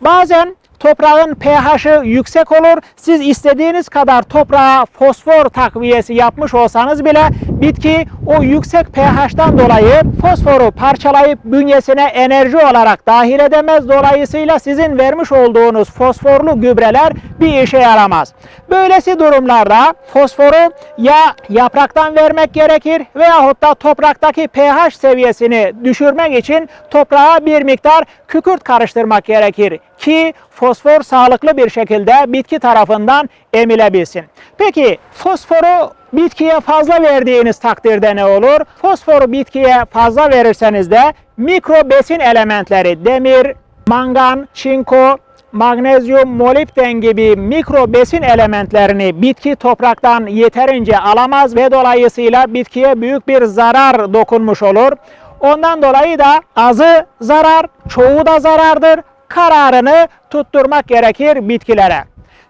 Bazen toprağın pH'ı yüksek olur. Siz istediğiniz kadar toprağa fosfor takviyesi yapmış olsanız bile bitki o yüksek pH'tan dolayı fosforu parçalayıp bünyesine enerji olarak dahil edemez. Dolayısıyla sizin vermiş olduğunuz fosforlu gübreler bir işe yaramaz. Böylesi durumlarda fosforu ya yapraktan vermek gerekir veyahut da topraktaki pH seviyesini düşürmek için toprağa bir miktar kükürt karıştırmak gerekir ki fosfor sağlıklı bir şekilde bitki tarafından emilebilsin. Peki fosforu bitkiye fazla verdiğiniz takdirde ne olur? Fosforu bitkiye fazla verirseniz de mikro besin elementleri demir, mangan, çinko, magnezyum, molibden gibi mikro besin elementlerini bitki topraktan yeterince alamaz ve dolayısıyla bitkiye büyük bir zarar dokunmuş olur. Ondan dolayı da azı zarar, çoğu da zarardır. Kararını tutturmak gerekir bitkilere.